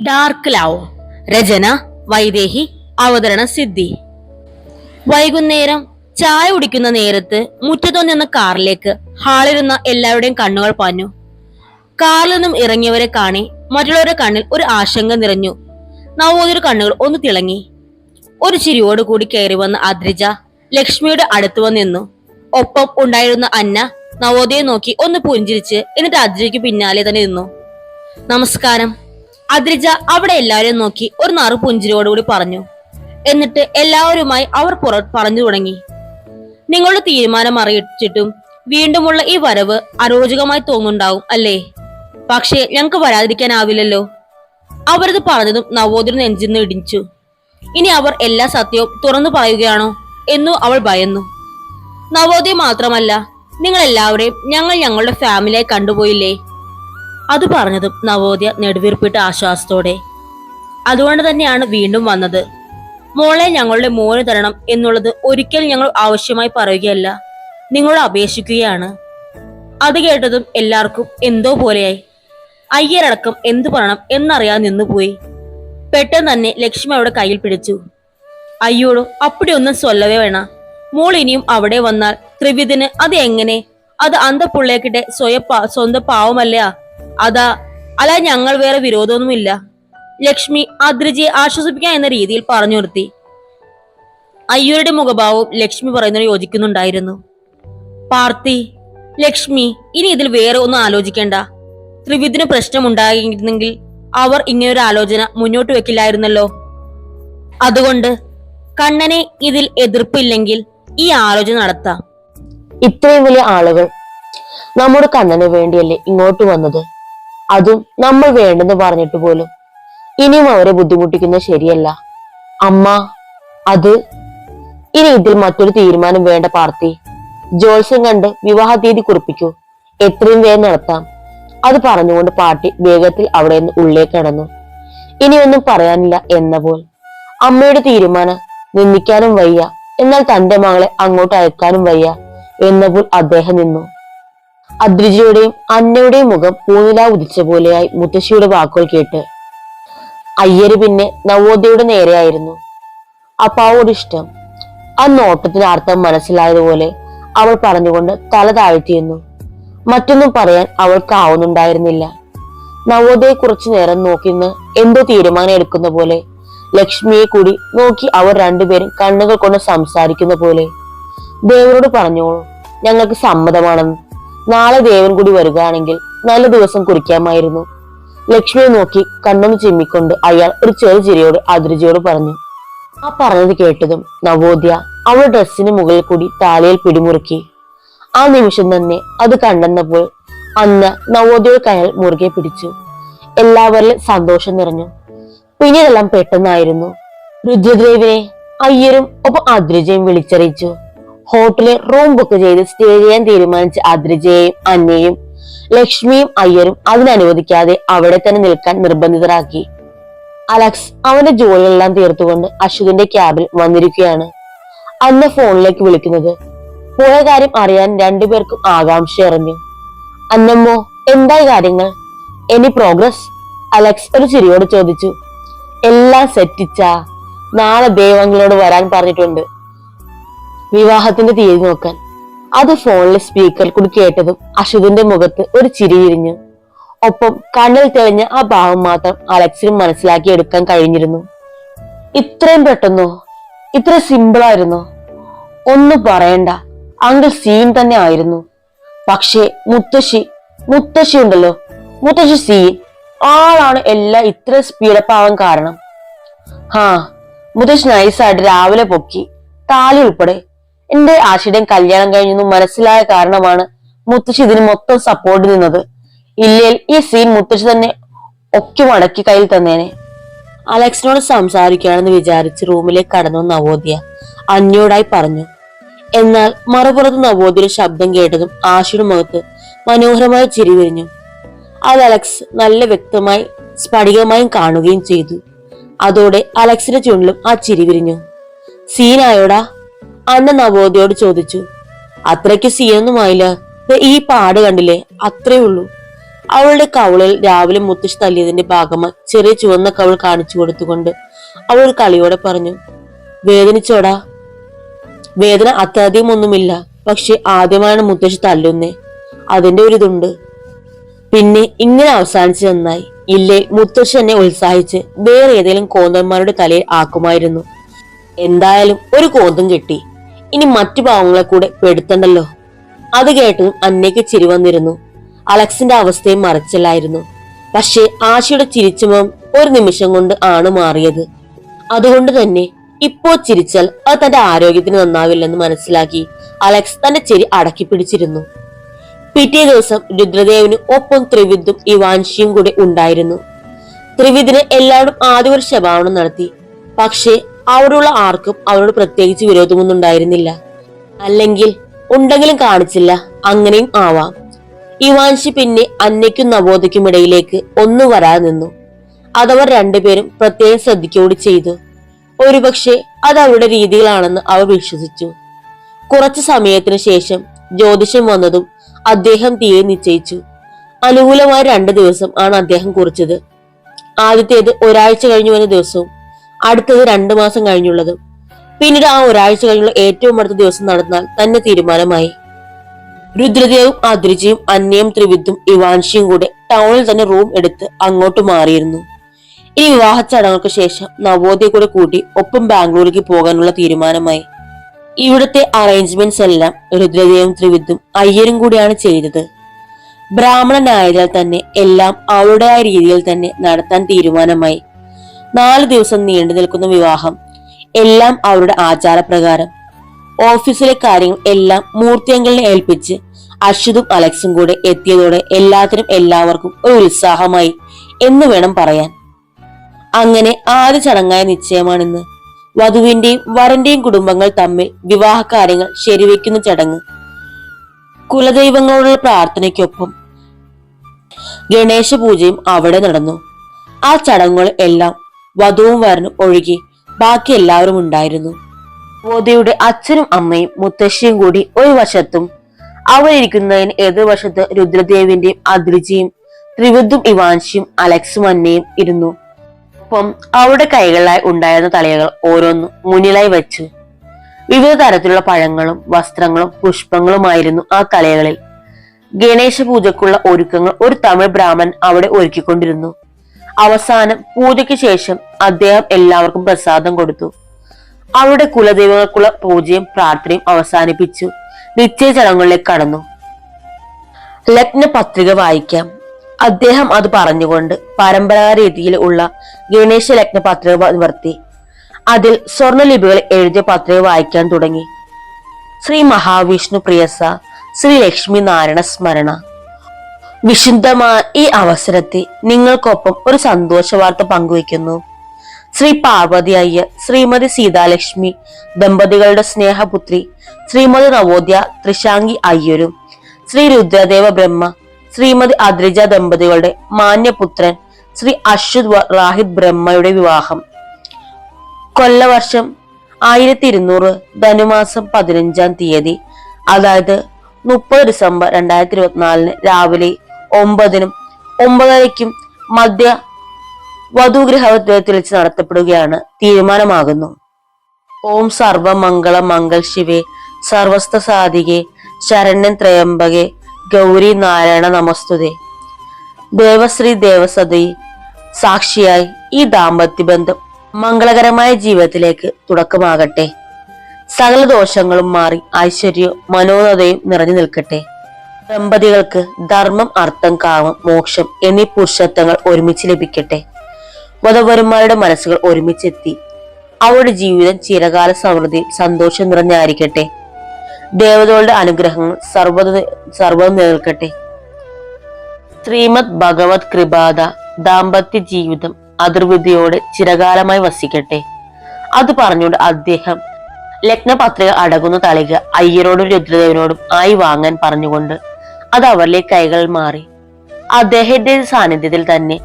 Dark law രചന വൈദേഹി അവതരണ സിദ്ധി. വൈകുന്നേരം ചായ കുടിക്കുന്ന നേരത്ത് മുറ്റത്തു നിന്ന കാറിലേക്ക് ഹാളിരുന്ന എല്ലാവരുടെയും കണ്ണുകൾ പാഞ്ഞു. കാറിൽ നിന്നും ഇറങ്ങിയവരെ കാണി മറ്റുള്ളവരുടെ കണ്ണിൽ ഒരു ആശങ്ക നിറഞ്ഞു. നവോദര കണ്ണുകൾ ഒന്ന് തിളങ്ങി. ഒരു ചിരിയോട് കൂടി കയറി വന്ന അദ്രിജ ലക്ഷ്മിയുടെ അടുത്ത് വന്നിരുന്നു ഒപ്പം ഉണ്ടായിരുന്ന അന്ന നവോദയെ നോക്കി ഒന്ന് പുഞ്ചിരിച്ച് എന്നിട്ട് അദ്രിജയ്ക്ക് പിന്നാലെ തന്നെ നിന്നു. നമസ്കാരം. അദ്രിജ അവിടെ എല്ലാവരെയും നോക്കി ഒരു നറു പുഞ്ചിരിയോടുകൂടി പറഞ്ഞു. എന്നിട്ട് എല്ലാവരുമായി അവർ പുറ പറഞ്ഞു തുടങ്ങി. നിങ്ങളുടെ തീരുമാനം അറിയിച്ചിട്ടും വീണ്ടുമുള്ള ഈ വരവ് അരോചകമായി തോന്നുന്നുണ്ടാവും അല്ലേ? പക്ഷേ ഞങ്ങൾക്ക് വരാതിരിക്കാനാവില്ലല്ലോ. അവരത് പറഞ്ഞതും നവോദയ നെഞ്ചിന്ന് ഇടിച്ചു ഇനി അവർ എല്ലാ സത്യവും തുറന്നു പറയുകയാണോ എന്നു അവൾ ഭയന്നു. നവോദയ മാത്രമല്ല നിങ്ങൾ എല്ലാവരെയും ഞങ്ങൾ ഞങ്ങളുടെ ഫാമിലിയായി കണ്ടുപോയില്ലേ? അത് പറഞ്ഞതും നവോദയ നെടുവീർപ്പിട്ട ആശ്വാസത്തോടെ. അതുകൊണ്ട് തന്നെയാണ് വീണ്ടും വന്നത്. മോളെ ഞങ്ങളുടെ മോന് തരണം എന്നുള്ളത് ഒരിക്കൽ ഞങ്ങൾ ആവശ്യമായി പറയുകയല്ല നിങ്ങളോട് അപേക്ഷിക്കുകയാണ്. അത് കേട്ടതും എല്ലാവർക്കും എന്തോ പോലെയായി. അയ്യരടക്കം എന്തു പറയണം എന്നറിയാൻ നിന്നുപോയി. പെട്ടെന്ന് തന്നെ ലക്ഷ്മി അവിടെ കയ്യിൽ പിടിച്ചു. അയ്യോടോ അപ്പടിയൊന്നും സ്വല്ലവേ വേണ. മോൾ ഇനിയും അവിടെ വന്നാൽ ത്രിവിധിന് അത് എങ്ങനെ? അത് അന്തപ്പുള്ളേക്കിട്ടെ സ്വയ സ്വന്തം പാവമല്ല അതാ അല്ല ഞങ്ങൾ വേറെ വിരോധമൊന്നുമില്ല. ലക്ഷ്മി അദ്രിജയെ ആശ്വസിപ്പിക്കാൻ എന്ന രീതിയിൽ പറഞ്ഞു നിർത്തി. അയ്യരുടെ മുഖഭാവവും ലക്ഷ്മി പറയുന്നതിന് യോജിക്കുന്നുണ്ടായിരുന്നു. പാർത്തി ലക്ഷ്മി ഇനി ഇതിൽ വേറെ ഒന്നും ആലോചിക്കേണ്ട. ത്രിവിധിന് പ്രശ്നമുണ്ടായിരുന്നെങ്കിൽ അവർ ഇങ്ങനൊരു ആലോചന മുന്നോട്ട് വെക്കില്ലായിരുന്നല്ലോ. അതുകൊണ്ട് കണ്ണനെ ഇതിൽ എതിർപ്പില്ലെങ്കിൽ ഈ ആലോചന നടത്താം. ഇത്രയും വലിയ ആളുകൾ നമ്മുടെ കണ്ണന് വേണ്ടിയല്ലേ ഇങ്ങോട്ട് വന്നത്? അതും നമ്മൾ വേണ്ടെന്ന് പറഞ്ഞിട്ട് പോലും. ഇനിയും അവരെ ബുദ്ധിമുട്ടിക്കുന്നത് ശരിയല്ല. അമ്മ അത്. ഇനി ഇതിൽ മറ്റൊരു തീരുമാനം വേണ്ട പാർത്തി ജോത്സ്യം കണ്ട് വിവാഹ തീയതി കുറിപ്പിക്കൂ. എത്രയും വേഗം നടത്താം. അത് പറഞ്ഞുകൊണ്ട് പാർട്ടി വേഗത്തിൽ അവിടെ നിന്ന് ഉള്ളിലേക്ക് കടന്നു. ഇനിയൊന്നും പറയാനില്ല എന്ന പോൽ. അമ്മയുടെ തീരുമാനം നിന്ദിക്കാനും വയ്യ. എന്നാൽ തന്റെ മകളെ അങ്ങോട്ട് അയക്കാനും വയ്യ എന്നപ്പോൾ അദ്ദേഹം നിന്നു. അദ്രിജയുടെയും അന്നയുടെയും മുഖം പൂനില ഉദിച്ച പോലെയായി മുത്തശ്ശിയുടെ വാക്കുകൾ കേട്ട്. അയ്യര് പിന്നെ നവോദയയുടെ നേരെയായിരുന്നു അപ്പാവോട് ഇഷ്ടം. ആ നോട്ടത്തിന് അർത്ഥം മനസ്സിലായതുപോലെ അവൾ പറഞ്ഞുകൊണ്ട് തല താഴ്ത്തിയെന്നു. മറ്റൊന്നും പറയാൻ അവൾക്കാവുന്നുണ്ടായിരുന്നില്ല നവോദയെ കുറച്ചു നേരം നോക്കിന്ന് എന്തോ തീരുമാനം എടുക്കുന്ന പോലെ ലക്ഷ്മിയെ കൂടി നോക്കി അവർ രണ്ടുപേരും കണ്ണുകൾ കൊണ്ട് സംസാരിക്കുന്ന പോലെ. ദേവനോട് പറഞ്ഞോളൂ ഞങ്ങൾക്ക് സമ്മതമാണെന്ന്. നാളെ ദേവൻ കൂടി വരികയാണെങ്കിൽ നല്ല ദിവസം കുറിക്കാമായിരുന്നു. ലക്ഷ്മിയെ നോക്കി കണ്ണൊന്ന് ചിമ്മിക്കൊണ്ട് അയാൾ ഒരു ചെറു ചിരിയോട് അതിർജിയോട് പറഞ്ഞു ആ പറഞ്ഞത് കേട്ടതും നവോദ്യ അവൾ ഡ്രസ്സിന് മുകളിൽ കൂടി താലയിൽ പിടിമുറുക്കി. ആ നിമിഷം തന്നെ അത് കണ്ടെന്നപ്പോൾ അന്ന് നവോദയുടെ കയൽ മുറുകെ പിടിച്ചു. എല്ലാവരിലും സന്തോഷം നിറഞ്ഞു. പിന്നീടെല്ലാം പെട്ടെന്നായിരുന്നു. രുദ്രദേവിനെ അയ്യരും ഒപ്പം അദ്രിജയും വിളിച്ചറിയിച്ചു. ഹോട്ടലിൽ റൂം ബുക്ക് ചെയ്ത് സ്റ്റേ ചെയ്യാൻ തീരുമാനിച്ച അദ്രിജയെയും അന്നയും ലക്ഷ്മിയും അയ്യരും അതിനനുവദിക്കാതെ അവിടെ തന്നെ നിൽക്കാൻ നിർബന്ധിതരാക്കി. അലക്സ് അവന്റെ ജോലിയെല്ലാം തീർത്തുകൊണ്ട് അശ്വതിന്റെ ക്യാബിൽ വന്നിരിക്കുകയാണ്. അന്ന ഫോണിലേക്ക് വിളിക്കുന്നത് പോയ കാര്യം അറിയാൻ രണ്ടുപേർക്കും ആകാംക്ഷ അറിഞ്ഞു അന്നമ്മോ എന്തായി കാര്യങ്ങൾ? എനി പ്രോഗ്രസ് അലക്സ് ഒരു ചിരിയോട് ചോദിച്ചു. എല്ലാം സെറ്റിച്ചാ നാളെ ദൈവങ്ങളോട് വരാൻ പറഞ്ഞിട്ടുണ്ട്. വിവാഹത്തിന്റെ തീയതി നോക്കാൻ. അത് ഫോണിലെ സ്പീക്കർ കൂടി കേട്ടതും അശ്വതിന്റെ മുഖത്ത് ഒരു ചിരി വിരിഞ്ഞു ഒപ്പം കണ്ണിൽ തെളിഞ്ഞ ആ ഭാവം മാത്രം അലക്സിന് മനസ്സിലാക്കി എടുക്കാൻ കഴിഞ്ഞിരുന്നു. ഇത്രയും പെട്ടെന്നോ? ഇത്ര സിമ്പിളായിരുന്നോ ഒന്നും പറയണ്ട. അങ്കിൾ സീൻ തന്നെ ആയിരുന്നു. പക്ഷേ മുത്തശ്ശി മുത്തശ്ശി ഉണ്ടല്ലോ. മുത്തശ്ശി സീൻ. ആളാണ് എല്ലാം ഇത്ര സ്പീഡപ്പ് ആവാൻ കാരണം. ഹാ മുത്തശ്ശി നൈസായിട്ട് രാവിലെ പൊക്കി താലി ഉൾപ്പെടെ എന്റെ ആശയുടെയും കല്യാണം കഴിഞ്ഞു മനസ്സിലായ കാരണമാണ് മുത്തശ്ശി ഇതിന് മൊത്തം സപ്പോർട്ട് നിന്നത്. ഇല്ലേൽ ഈ സീൻ മുത്തശ്ശി തന്നെ ഒക്കെ മടക്കി കയ്യിൽ തന്നേനെ. അലക്സിനോട് സംസാരിക്കുകയാണെന്ന് വിചാരിച്ച് റൂമിലേക്ക് കടന്നു നവോദ്യ അന്യോടായി പറഞ്ഞു. എന്നാൽ മറുപുറത്ത് നവോദ്യയുടെ ശബ്ദം കേട്ടതും ആശയുടെ മുഖത്ത് മനോഹരമായ ചിരി വിരിഞ്ഞു. അത് അലക്സ് നല്ല വ്യക്തമായി സ്ഫടികമായും കാണുകയും ചെയ്തു. അതോടെ അലക്സിന്റെ ചുണ്ടിലും ആ ചിരി വിരിഞ്ഞു. സീനായോടാ അന്ന നവോദയോട് ചോദിച്ചു അത്രയ്ക്ക് സീനൊന്നുമായില്ല ഈ പാട് കണ്ടില്ലേ? അത്രേ ഉള്ളൂ. അവളുടെ കവളിൽ രാവിലെ മുത്തശ്ശി തല്ലിയതിന്റെ ഭാഗമായി ചെറിയ ചുവന്ന കവൾ കാണിച്ചു കൊടുത്തുകൊണ്ട് അവൾ കളിയോടെ പറഞ്ഞു വേദനിച്ചോടാ. വേദന അത്യധികം ഒന്നുമില്ല പക്ഷെ ആദ്യമാണ് മുത്തശ്ശി തല്ലുന്നേ. അതിന്റെ ഒരു ഇതുണ്ട്. പിന്നെ ഇങ്ങനെ അവസാനിച്ചു നന്നായി. ഇല്ലേ മുത്തശ്ശി എന്നെ ഉത്സാഹിച്ച് വേറെ ഏതെങ്കിലും കോന്തന്മാരുടെ തലയിൽ ആക്കുമായിരുന്നു. എന്തായാലും ഒരു കോന്തം കിട്ടി. ഇനി മറ്റു പാവങ്ങളെ കൂടെ പെടുത്തണ്ടല്ലോ. അത് കേട്ടതും അന്നയ്ക്ക് ചിരി വന്നിരുന്നു. അലക്സിന്റെ അവസ്ഥയും മറച്ചല്ലായിരുന്നു. പക്ഷേ ആശയുടെ ചിരിച്ചുമം ഒരു നിമിഷം കൊണ്ട് ആണ് മാറിയത്. അതുകൊണ്ട് തന്നെ ഇപ്പോ ചിരിച്ചാൽ അത് തന്റെ ആരോഗ്യത്തിന് നന്നാവില്ലെന്ന് മനസ്സിലാക്കി അലക്സ് തന്റെ ചിരി അടക്കി പിടിച്ചിരുന്നു. പിറ്റേ ദിവസം രുദ്രദേവന് ഒപ്പം ത്രിവിദും ഇവാൻഷിയും കൂടെ ഉണ്ടായിരുന്നു. ത്രിവിദിന് എല്ലാവരും ആദ്യ ഒരു ശപാവണം നടത്തി. പക്ഷേ അവിടെയുള്ള ആർക്കും അവരോട് പ്രത്യേകിച്ച് വിരോധമൊന്നും ഉണ്ടായിരുന്നില്ല അല്ലെങ്കിൽ ഉണ്ടെങ്കിലും കാണിച്ചില്ല അങ്ങനെയും ആവാം. ഇവാൻഷി പിന്നെ അന്നയ്ക്കും നവോദയ്ക്കും ഇടയിലേക്ക് ഒന്നു വരാതെ നിന്നു. അതവർ രണ്ടുപേരും പ്രത്യേകം ശ്രദ്ധിക്കുകൂടി ചെയ്തു. ഒരുപക്ഷെ അത് അവരുടെ രീതികളാണെന്ന് അവർ വിശ്വസിച്ചു. കുറച്ചു സമയത്തിന് ശേഷം ജ്യോതിഷം വന്നതും അദ്ദേഹം തീയെ നിശ്ചയിച്ചു. അനുകൂലമായ രണ്ട് ദിവസം ആണ് അദ്ദേഹം കുറിച്ചത്. ആദ്യത്തേത് ഒരാഴ്ച കഴിഞ്ഞു വന്ന ദിവസവും അടുത്തത് രണ്ടു മാസം കഴിഞ്ഞുള്ളത്. പിന്നീട് ആ ഒരാഴ്ച കഴിഞ്ഞുള്ള ഏറ്റവും അടുത്ത ദിവസം നടന്നാൽ തന്നെ തീരുമാനമായി. രുദ്രദേവും അദ്രിജയും അന്യം ത്രിവിദ്ധും ഇവാൻഷിയും കൂടെ ടൗണിൽ തന്നെ റൂം എടുത്ത് അങ്ങോട്ട് മാറിയിരുന്നു. ഈ വിവാഹ ചടങ്ങുകൾക്ക് ശേഷം നവോദയ കൂടെ കൂട്ടി ഒപ്പം ബാംഗ്ലൂരിലേക്ക് പോകാനുള്ള തീരുമാനമായി. ഇവിടുത്തെ അറേഞ്ച്മെന്റ്സ് എല്ലാം രുദ്രദേവും ത്രിവിദ്ധും അയ്യരും കൂടിയാണ് ചെയ്തത്. ബ്രാഹ്മണനായതിനാൽ തന്നെ എല്ലാം അവരുടേതായ രീതിയിൽ തന്നെ നടത്താൻ തീരുമാനമായി. നാല് ദിവസം നീണ്ടു നിൽക്കുന്ന വിവാഹം. എല്ലാം അവരുടെ ആചാരപ്രകാരം. ഓഫീസിലെ കാര്യങ്ങൾ എല്ലാം മൂർത്തിയങ്കളിനെ ഏൽപ്പിച്ച് അശ്വതും അലക്സും കൂടെ എത്തിയതോടെ എല്ലാത്തിനും എല്ലാവർക്കും ഒരു ഉത്സാഹമായി എന്ന് വേണം പറയാൻ. അങ്ങനെ ആദ്യ ചടങ്ങായ നിശ്ചയമാണിന്ന്. വധുവിന്റെയും വരന്റെയും കുടുംബങ്ങൾ തമ്മിൽ വിവാഹ കാര്യങ്ങൾ ശരിവെക്കുന്ന ചടങ്ങ്. കുലദൈവങ്ങളോടുള്ള പ്രാർത്ഥനയ്ക്കൊപ്പം ഗണേശ പൂജയും അവിടെ നടന്നു. ആ ചടങ്ങുകൾ എല്ലാം വധുവും വരനും ഒഴുകി ബാക്കി എല്ലാവരും ഉണ്ടായിരുന്നു. മോദിയുടെ അച്ഛനും അമ്മയും മുത്തശ്ശിയും കൂടി ഒരു വശത്തും അവരിക്കുന്നതിന് എതിർവശത്ത് രുദ്രദേവിന്റെയും അദ്രിജിയും ത്രിവിധും ഇവാൻഷിയും അലക്സും അന്നയും ഇരുന്നു. ഒപ്പം അവരുടെ കൈകളിലായി ഉണ്ടായിരുന്ന തലയകൾ ഓരോന്നും മുന്നിലായി വെച്ചു വിവിധ തരത്തിലുള്ള പഴങ്ങളും വസ്ത്രങ്ങളും പുഷ്പങ്ങളുമായിരുന്നു ആ തലയകളിൽ. ഗണേശ പൂജക്കുള്ള ഒരുക്കങ്ങൾ ഒരു തമിഴ് ബ്രാഹ്മൺ അവിടെ ഒരുക്കിക്കൊണ്ടിരുന്നു. അവസാനം പൂജയ്ക്ക് ശേഷം അദ്ദേഹം എല്ലാവർക്കും പ്രസാദം കൊടുത്തു. അവരുടെ കുലദൈവങ്ങൾക്കുള്ള പൂജയും പ്രാർത്ഥനയും അവസാനിപ്പിച്ചു. നിശ്ചയ ചടങ്ങുകളിലേക്ക് കടന്നു. ലഗ്ന പത്രിക വായിക്കാം. അദ്ദേഹം അത് പറഞ്ഞുകൊണ്ട് പരമ്പരാഗത രീതിയിൽ ഉള്ള ഗണേശ ലഗ്ന പത്രിക നിവർത്തി. അതിൽ സ്വർണലിപികൾ എഴുതിയ പത്രിക വായിക്കാൻ തുടങ്ങി. ശ്രീ മഹാവിഷ്ണു പ്രിയസ ശ്രീ ലക്ഷ്മി നാരായണ സ്മരണ. വിശുദ്ധമായ ഈ അവസരത്തെ നിങ്ങൾക്കൊപ്പം ഒരു സന്തോഷ വാർത്ത പങ്കുവയ്ക്കുന്നു. ശ്രീ പാർവതി അയ്യർ ശ്രീമതി സീതാലക്ഷ്മി ദമ്പതികളുടെ സ്നേഹപുത്രി ശ്രീമതി നവോദ്യ ത്രിശാങ്കി അയ്യരും ശ്രീ രുദ്രദേവ ബ്രഹ്മ ശ്രീമതി അദ്രിജ ദമ്പതികളുടെ മാന്യപുത്രൻ ശ്രീ അശ്വത് റാഹിദ് ബ്രഹ്മയുടെ വിവാഹം. കൊല്ലവർഷം ആയിരത്തി ഇരുന്നൂറ് ധനുമാസം പതിനഞ്ചാം തീയതി അതായത് മുപ്പത് ഡിസംബർ രണ്ടായിരത്തി ഇരുപത്തിനാലിന് രാവിലെ ഒമ്പതിനും ഒമ്പതരയ്ക്കും മധ്യ വധുഗൃഹത്തിൽ വെച്ച് നടത്തപ്പെടുകയാണ് തീരുമാനമാകുന്നു. ഓം സർവമംഗള മംഗൾ ശിവേ സർവസ്ത സാധികെ ശരണ്യൻ ത്രയംബകെ ഗൗരി നാരായണ നമസ്തുതേ. ദേവശ്രീ ദേവസതി സാക്ഷിയായി ഈ ദാമ്പത്യ ബന്ധം മംഗളകരമായ ജീവിതത്തിലേക്ക് തുടക്കമാകട്ടെ. സകല ദോഷങ്ങളും മാറി ഐശ്വര്യവും മനോനതയും നിറഞ്ഞു നിൽക്കട്ടെ. ദമ്പതികൾക്ക് ധർമ്മം അർത്ഥം കാമം മോക്ഷം എന്നീ പുരുഷത്വങ്ങൾ ഒരുമിച്ച് ലഭിക്കട്ടെ. വധവരന്മാരുടെ മനസ്സുകൾ ഒരുമിച്ചെത്തി. അവരുടെ ജീവിതം ചിരകാല സമൃദ്ധി സന്തോഷം നിറഞ്ഞായിരിക്കട്ടെ. ദേവതകളുടെ അനുഗ്രഹങ്ങൾ സർവത സർവം നിലനിൽക്കട്ടെ. ശ്രീമദ് ഭഗവത് കൃപാത ദാമ്പത്യ ജീവിതം അതിർവിധിയോടെ ചിരകാലമായി വസിക്കട്ടെ. അത് പറഞ്ഞുകൊണ്ട് അദ്ദേഹം ലഗ്നപത്രിക അടങ്ങുന്ന തളിക അയ്യരോടും രുദ്രദേവനോടും ആയി വാങ്ങാൻ പറഞ്ഞുകൊണ്ട് അത് അവരിലെ കൈകൾ മാറി. അദ്ദേഹത്തിന്റെ സാന്നിധ്യത്തിൽ തന്നെ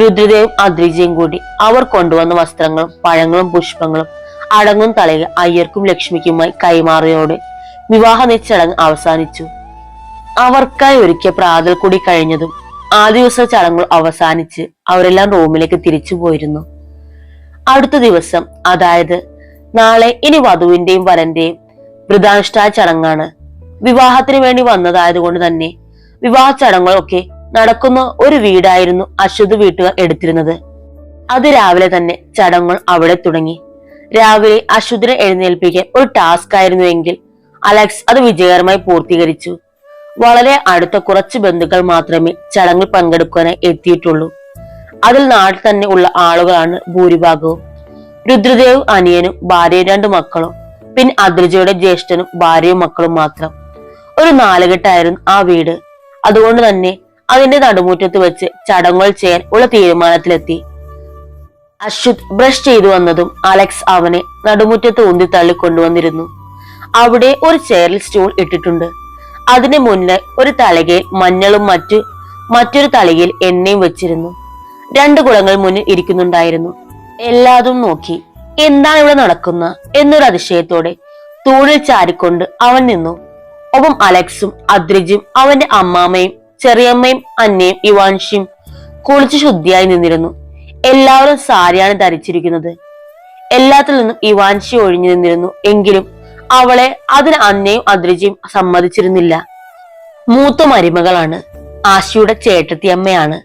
രുദ്രദേവും അദ്രിജയും കൂടി അവർ കൊണ്ടുവന്ന വസ്ത്രങ്ങളും പഴങ്ങളും പുഷ്പങ്ങളും അടങ്ങും തളയിൽ അയ്യർക്കും ലക്ഷ്മിക്കുമായി കൈമാറിയോടെ വിവാഹ നിശ്ചടങ്ങ് അവസാനിച്ചു. അവർക്കായി ഒരുക്കിയ പ്രാതൽ കൂടി കഴിഞ്ഞതും ആ ദിവസ ചടങ്ങുകൾ അവസാനിച്ച് അവരെല്ലാം റൂമിലേക്ക് തിരിച്ചു പോയിരുന്നു. അടുത്ത ദിവസം അതായത് നാളെ ഇനി വധുവിന്റെയും വരന്റെയും വൃതാനുഷ്ഠാന ചടങ്ങാണ്. വിവാഹത്തിന് വേണ്ടി വന്നതായതുകൊണ്ട് തന്നെ വിവാഹ ചടങ്ങുകളൊക്കെ നടക്കുന്ന ഒരു വീടായിരുന്നു അശ്വത് വീട്ടുകാർ എടുത്തിരുന്നത്. അത് രാവിലെ തന്നെ ചടങ്ങുകൾ അവിടെ തുടങ്ങി. രാവിലെ അശ്വതിനെ എഴുന്നേൽപ്പിക്കാൻ ഒരു ടാസ്ക് ആയിരുന്നു എങ്കിൽ അലക്സ് അത് വിജയകരമായി പൂർത്തീകരിച്ചു. വളരെ അടുത്ത കുറച്ച് ബന്ധുക്കൾ മാത്രമേ ചടങ്ങിൽ പങ്കെടുക്കാനായി എത്തിയിട്ടുള്ളൂ. അതിൽ നാട്ടിൽ തന്നെ ഉള്ള ആളുകളാണ് ഭൂരിഭാഗവും. രുദ്രദേവ് അനിയനും ഭാര്യയും രണ്ട് മക്കളും. പിന്നെ അദ്രിജയുടെ ജ്യേഷ്ഠനും ഭാര്യയും മക്കളും മാത്രം. ഒരു നാലുകെട്ടായിരുന്നു ആ വീട്. അതുകൊണ്ട് തന്നെ അതിന്റെ നടുമുറ്റത്ത് വെച്ച് ചടങ്ങുകൾ ചെയ്യാൻ ഉള്ള തീരുമാനത്തിലെത്തി. അശ്വത് ബ്രഷ് ചെയ്തു വന്നതും അലക്സ് അവനെ നടുമുറ്റത്ത് ഉന്തി തള്ളി കൊണ്ടുവന്നിരുന്നു. അവിടെ ഒരു ചെയറിൽ സ്റ്റൂൾ ഇട്ടിട്ടുണ്ട്. അതിന് മുന്നേ ഒരു തലകയിൽ മഞ്ഞളും മറ്റു മറ്റൊരു തളികയിൽ എണ്ണയും വെച്ചിരുന്നു. രണ്ട് കുളങ്ങൾ മുന്നിൽ ഇരിക്കുന്നുണ്ടായിരുന്നു. എല്ലാതും നോക്കി എന്താണ് ഇവിടെ നടക്കുന്ന എന്നൊരു അതിശയത്തോടെ തൂണിൽ ചാരിക്കൊണ്ട് അവൻ നിന്നു. ഒപ്പം അലക്സും അദ്രിജും അവന്റെ അമ്മാമ്മയും ചെറിയമ്മയും അന്നയും ഇവാൻഷിയും കുളിച്ച് ശുദ്ധിയായി നിന്നിരുന്നു. എല്ലാവരും സാരിയാണ് ധരിച്ചിരിക്കുന്നത്. എല്ലാത്തിൽ നിന്നും ഇവാൻഷി ഒഴിഞ്ഞു നിന്നിരുന്നു. എങ്കിലും അവളെ അതിന് അന്നയും അദ്രിജയും സമ്മതിച്ചിരുന്നില്ല. മൂത്ത മരുമകളാണ്. ആശിയുടെ ചേട്ടത്തിയമ്മയാണ്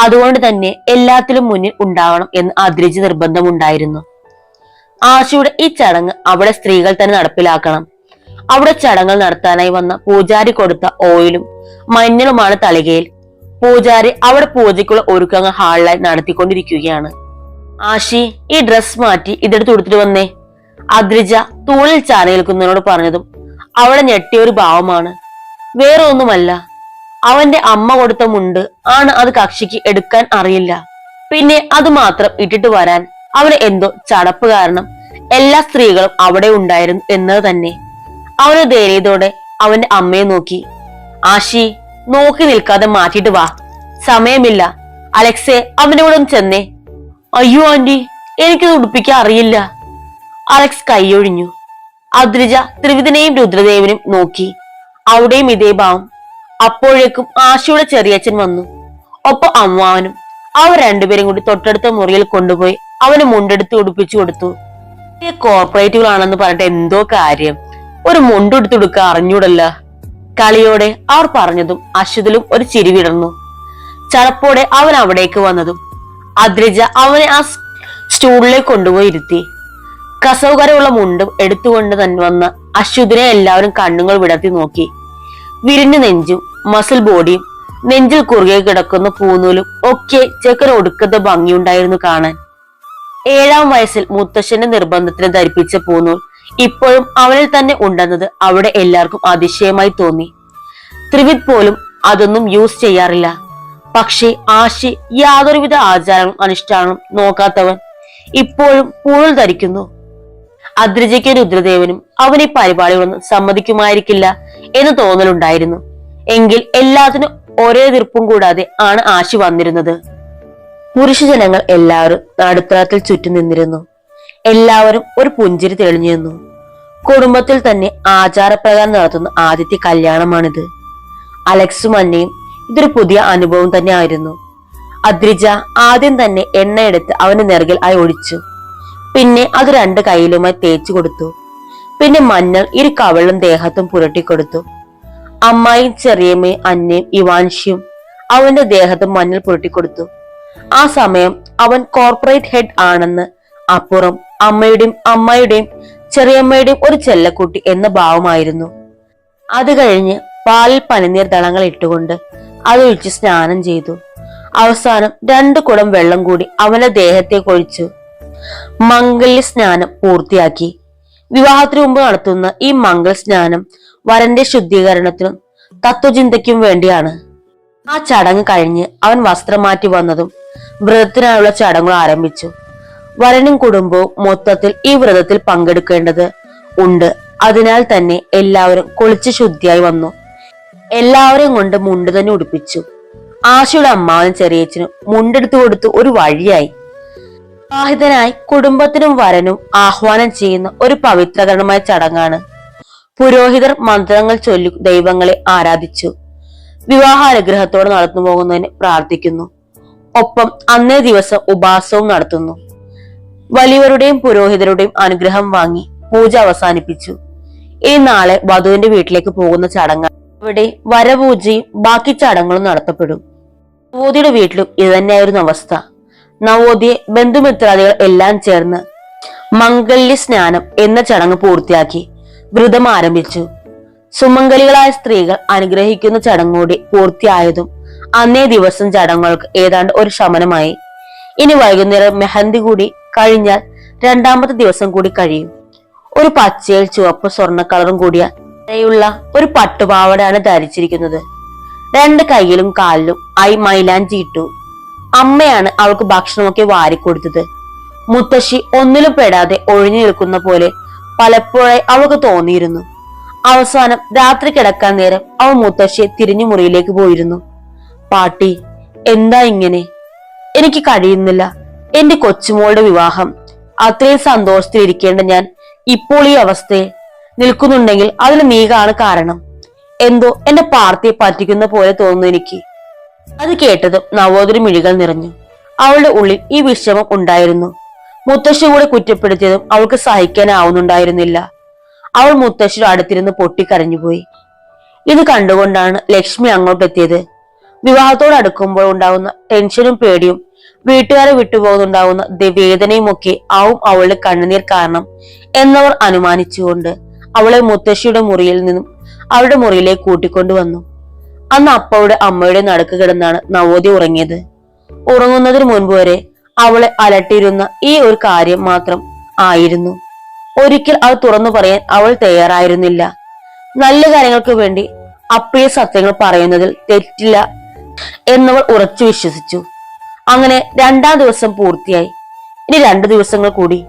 അതുകൊണ്ട് തന്നെ എല്ലാത്തിലും മുന്നിൽ ഉണ്ടാവണം എന്ന് അദ്രിജ് നിർബന്ധമുണ്ടായിരുന്നു. ആശിയുടെ ഈ ചടങ്ങ് അവിടെ സ്ത്രീകൾ തന്നെ നടപ്പിലാക്കണം. അവിടെ ചടങ്ങുകൾ നടത്താനായി വന്ന പൂജാരി കൊടുത്ത ഓയിലും മഞ്ഞളുമാണ് തളികയിൽ. പൂജാരി അവിടെ പൂജയ്ക്കുള്ള ഒരുക്കങ്ങൾ ഹാളിലായി നടത്തിക്കൊണ്ടിരിക്കുകയാണ്. ആഷി ഈ ഡ്രസ് മാറ്റി ഇതെടുത്ത് കൊടുത്തിട്ട് വന്നേ. അദ്രിജ തൂണിൽ ചാരി നിൽക്കുന്നതിനോട് പറഞ്ഞതും അവളെ ഞെട്ടിയ ഒരു ഭാവമാണ്. വേറെ ഒന്നുമല്ല അവന്റെ അമ്മ കൊടുത്ത മുണ്ട് ആണ് അത് കക്ഷിക്ക് എടുക്കാൻ അറിയില്ല. പിന്നെ അത് മാത്രം ഇട്ടിട്ട് വരാൻ അവന് എന്തോ ചടപ്പ് കാരണം എല്ലാ സ്ത്രീകളും അവിടെ ഉണ്ടായിരുന്നു എന്നത് തന്നെ. അവന് ധൈര്യത്തോടെ അവന്റെ അമ്മയെ നോക്കി. ആശി നോക്കി നിൽക്കാതെ മാറ്റിട്ട് വാ. സമയമില്ല. അലക്സെ അവന്റെ കൂടെ ഒന്ന് ചെന്നേ. അയ്യോ ആന്റി എനിക്കത് ഉടുപ്പിക്കാൻ അറിയില്ല. അലക്സ് കൈയൊഴിഞ്ഞു. അദ്രിജ ത്രിവിധനെയും രുദ്രദേവനും നോക്കി. അവിടെയും ഇതേ ഭാവം. അപ്പോഴേക്കും ആശയുടെ ചെറിയച്ഛൻ വന്നു. ഒപ്പം അമ്മാവനും അവർ രണ്ടുപേരും കൂടി തൊട്ടടുത്ത മുറിയിൽ കൊണ്ടുപോയി അവന് മുണ്ടെടുത്ത് ഉടുപ്പിച്ചു കൊടുത്തു. കോർപ്പറേറ്റുകളാണെന്ന് പറഞ്ഞിട്ട് എന്തോ കാര്യം. ഒരു മുണ്ടെടുത്തു കൊടുക്കുക അറിഞ്ഞൂടല്ല. കളിയോടെ അവർ പറഞ്ഞതും അശ്വതിലും ഒരു ചിരി വിടർന്നു. ചടപ്പോടെ അവൻ അവിടേക്ക് വന്നതും അദ്രിജ അവനെ ആ സ്റ്റൂളിലേക്ക് കൊണ്ടുപോയി ഇരുത്തി. കസവുകരമുള്ള മുണ്ടും എടുത്തുകൊണ്ട് തന്നെ വന്ന അശ്വതിനെ എല്ലാവരും കണ്ണുകൾ വിടർത്തി നോക്കി. വിരിഞ്ഞു നെഞ്ചും മസിൽ ബോഡിയും നെഞ്ചിൽ കുറുകെ കിടക്കുന്ന പൂനൂലും ഒക്കെ ചെക്കൻ ഒടുക്കത്തെ ഭംഗിയുണ്ടായിരുന്നു കാണാൻ. ഏഴാം വയസ്സിൽ മുത്തശ്ശന്റെ നിർബന്ധത്തിന് ധരിപ്പിച്ച പൂനൂൽ ഇപ്പോഴും അവനിൽ തന്നെ ഉണ്ടെന്നത് അവിടെ എല്ലാവർക്കും അതിശയമായി തോന്നി. ത്രിവിത് പോലും അതൊന്നും യൂസ് ചെയ്യാറില്ല. പക്ഷേ ആശി യാതൊരുവിധ ആചാരങ്ങളും അനുഷ്ഠാനങ്ങളും നോക്കാത്തവൻ ഇപ്പോഴും പൂഴൽ ധരിക്കുന്നു. അദ്രിജയ്ക്ക് രുദ്രദേവനും അവൻ ഈ പരിപാടികളൊന്നും സമ്മതിക്കുമായിരിക്കില്ല എന്ന് തോന്നലുണ്ടായിരുന്നു. എങ്കിൽ എല്ലാത്തിനും ഒരേ തീർപ്പും കൂടാതെ ആണ് ആശി വന്നിരുന്നത്. പുരുഷജനങ്ങൾ എല്ലാവരും നടുത്തളത്തിൽ ചുറ്റി നിന്നിരുന്നു. എല്ലാവരും ഒരു പുഞ്ചിരി തെളിഞ്ഞു നിന്നു. കുടുംബത്തിൽ തന്നെ ആചാരപ്രകാരം നടത്തുന്ന ആദ്യത്തെ കല്യാണമാണിത്. അലക്സും അന്നയും ഇതൊരു പുതിയ അനുഭവം തന്നെ ആയിരുന്നു അദ്രിജ ആദ്യം തന്നെ എണ്ണയെടുത്ത് അവന്റെ നെറുകിൽ ആയി ഒഴിച്ചു. പിന്നെ അത് രണ്ട് കൈയിലുമായി തേച്ചു കൊടുത്തു. പിന്നെ മഞ്ഞൾ ഇരു കവളും ദേഹത്തും പുരട്ടിക്കൊടുത്തു അമ്മായും ചെറിയമ്മയും അന്നയും ഇവാൻഷിയും അവന്റെ ദേഹത്തും മഞ്ഞൾ പുരട്ടിക്കൊടുത്തു ആ സമയം അവൻ കോർപ്പറേറ്റ് ഹെഡ് ആണെന്ന് അപ്പുറം അമ്മയുടെയും അമ്മയുടെയും ചെറിയമ്മയുടെയും ഒരു ചെല്ലക്കുട്ടി എന്ന ഭാവമായിരുന്നു. അത് കഴിഞ്ഞ് പാലിൽ പനിനീർ തളങ്ങൾ ഇട്ടുകൊണ്ട് അതൊഴിച്ച് സ്നാനം ചെയ്തു. അവസാനം രണ്ടു കുടം വെള്ളം കൂടി അവന്റെ ദേഹത്തെ കൊഴിച്ചു മംഗല്യ സ്നാനം പൂർത്തിയാക്കി. വിവാഹത്തിന് മുമ്പ് നടത്തുന്ന ഈ മംഗൾ സ്നാനം വരന്റെ ശുദ്ധീകരണത്തിനും തത്വചിന്തയ്ക്കും വേണ്ടിയാണ്. ആ ചടങ്ങ് കഴിഞ്ഞ് അവൻ വസ്ത്രം മാറ്റി വന്നതും വ്രതത്തിനായുള്ള ചടങ്ങുകൾ ആരംഭിച്ചു. വരനും കുടുംബവും മൊത്തത്തിൽ ഈ വ്രതത്തിൽ പങ്കെടുക്കേണ്ടത് ഉണ്ട്. അതിനാൽ തന്നെ എല്ലാവരും കുളിച്ച് ശുദ്ധിയായി വന്നു. എല്ലാവരെയും കൊണ്ട് മുണ്ട് തന്നെ ഉടുപ്പിച്ചു. ആശയുടെ അമ്മാവനും ചെറിയച്ചനും മുണ്ടെടുത്തു കൊടുത്ത് ഒരു വഴിയായി. വിവാഹിതനായി കുടുംബത്തിനും വരനും ആഹ്വാനം ചെയ്യുന്ന ഒരു പവിത്രകരണമായ ചടങ്ങാണ്. പുരോഹിതർ മന്ത്രങ്ങൾ ചൊല്ലി ദൈവങ്ങളെ ആരാധിച്ചു. വിവാഹാനുഗ്രഹത്തോടെ നടന്നു പോകുന്നതിന് പ്രാർത്ഥിക്കുന്നു. ഒപ്പം അന്നേ ദിവസം ഉപാസവും നടത്തുന്നു. വലിയവരുടെയും പുരോഹിതരുടെയും അനുഗ്രഹം വാങ്ങി പൂജ അവസാനിപ്പിച്ചു. ഈ നാളെ വധുവിന്റെ വീട്ടിലേക്ക് പോകുന്ന ചടങ്ങ്. അവിടെ വരപൂജയും ബാക്കി ചടങ്ങുകളും നടത്തപ്പെടും. നവോദിയുടെ വീട്ടിലും ഇത് തന്നെയായിരുന്നു അവസ്ഥ. നവോദിയെ ബന്ധുമിത്രാദികൾ എല്ലാം ചേർന്ന് മംഗല്യ സ്നാനം എന്ന ചടങ്ങ് പൂർത്തിയാക്കി വ്രതം ആരംഭിച്ചു. സുമംഗലികളായ സ്ത്രീകൾ അനുഗ്രഹിക്കുന്ന ചടങ്ങുകൂടി പൂർത്തിയായതും അന്നേ ദിവസം ചടങ്ങുകൾക്ക് ഏതാണ്ട് ഒരു ശമനമായി. ഇനി വൈകുന്നേരം മെഹന്തി കൂടി കഴിഞ്ഞാൽ രണ്ടാമത്തെ ദിവസം കൂടി കഴിയും. ഒരു പച്ചയിൽ ചുവപ്പ് സ്വർണ കളറും കൂടിയ യുള്ള ഒരു പട്ടുപാവടയാണ് ധരിച്ചിരിക്കുന്നത്. രണ്ട് കൈയിലും കാലിലും ഐ മൈലാഞ്ചി ഇട്ടു. അമ്മയാണ് അവൾക്ക് ഭക്ഷണമൊക്കെ വാരിക്കൊടുത്തത്. മുത്തശ്ശി ഒന്നിലും പെടാതെ ഒഴിഞ്ഞു നിൽക്കുന്ന പോലെ പലപ്പോഴായി അവൾക്ക് തോന്നിയിരുന്നു. അവസാനം രാത്രി കിടക്കാൻ നേരം അവൾ മുത്തശ്ശിയെ തിരിഞ്ഞു മുറിയിലേക്ക് പോയിരുന്നു. പാട്ടി എന്താ ഇങ്ങനെ? എനിക്ക് കഴിയുന്നില്ല. എന്റെ കൊച്ചുമോളുടെ വിവാഹം. അത്രയും സന്തോഷത്തിലിരിക്കേണ്ട ഞാൻ ഇപ്പോൾ ഈ അവസ്ഥയിൽ നിൽക്കുന്നുണ്ടെങ്കിൽ അതിന് നീകാണ് കാരണം. എന്തോ എന്റെ പാർട്ടിയെ പറ്റിക്കുന്ന പോലെ തോന്നുന്നു എനിക്ക്. അത് കേട്ടതും നവോദരി മിഴികൾ നിറഞ്ഞു. അവളുടെ ഉള്ളിൽ ഈ വിഷമം ഉണ്ടായിരുന്നു. മുത്തശ്ശി കൂടെ കുറ്റപ്പെടുത്തിയതും അവൾക്ക് സഹിക്കാനാവുന്നുണ്ടായിരുന്നില്ല. അവൾ മുത്തശ്ശിയുടെ അടുത്തിരുന്ന് പൊട്ടിക്കരഞ്ഞുപോയി. ഇത് കണ്ടുകൊണ്ടാണ് ലക്ഷ്മി അങ്ങോട്ടെത്തിയത്. വിവാഹത്തോട് ഉണ്ടാകുന്ന ഉണ്ടാവുന്ന ടെൻഷനും പേടിയും വീട്ടുകാരെ വിട്ടുപോകുന്നുണ്ടാവുന്ന വേദനയും ഒക്കെ ആവും അവളുടെ കണ്ണുനീർ കാരണം എന്നവർ അനുമാനിച്ചുകൊണ്ട് അവളെ മുത്തശ്ശിയുടെ മുറിയിൽ നിന്നും അവളുടെ മുറിയിലേക്ക് കൂട്ടിക്കൊണ്ടുവന്നു അന്ന് അപ്പയുടെ അമ്മയുടെ നടുക്ക് കിടന്നാണ് നവോദി ഉറങ്ങിയത്. ഉറങ്ങുന്നതിന് മുൻപ് വരെ അവളെ അലട്ടിയിരുന്ന ഈ ഒരു കാര്യം മാത്രം ആയിരുന്നു. ഒരിക്കൽ അത് തുറന്നു പറയാൻ അവൾ തയ്യാറായിരുന്നില്ല. നല്ല കാര്യങ്ങൾക്ക് വേണ്ടി അപ്പയെ സത്യങ്ങൾ പറയുന്നതിൽ തെറ്റില്ല എന്നവൾ ഉറച്ചു വിശ്വസിച്ചു. അങ്ങനെ രണ്ടാം ദിവസം പൂർത്തിയായി. ഇനി രണ്ടു ദിവസങ്ങൾ കൂടി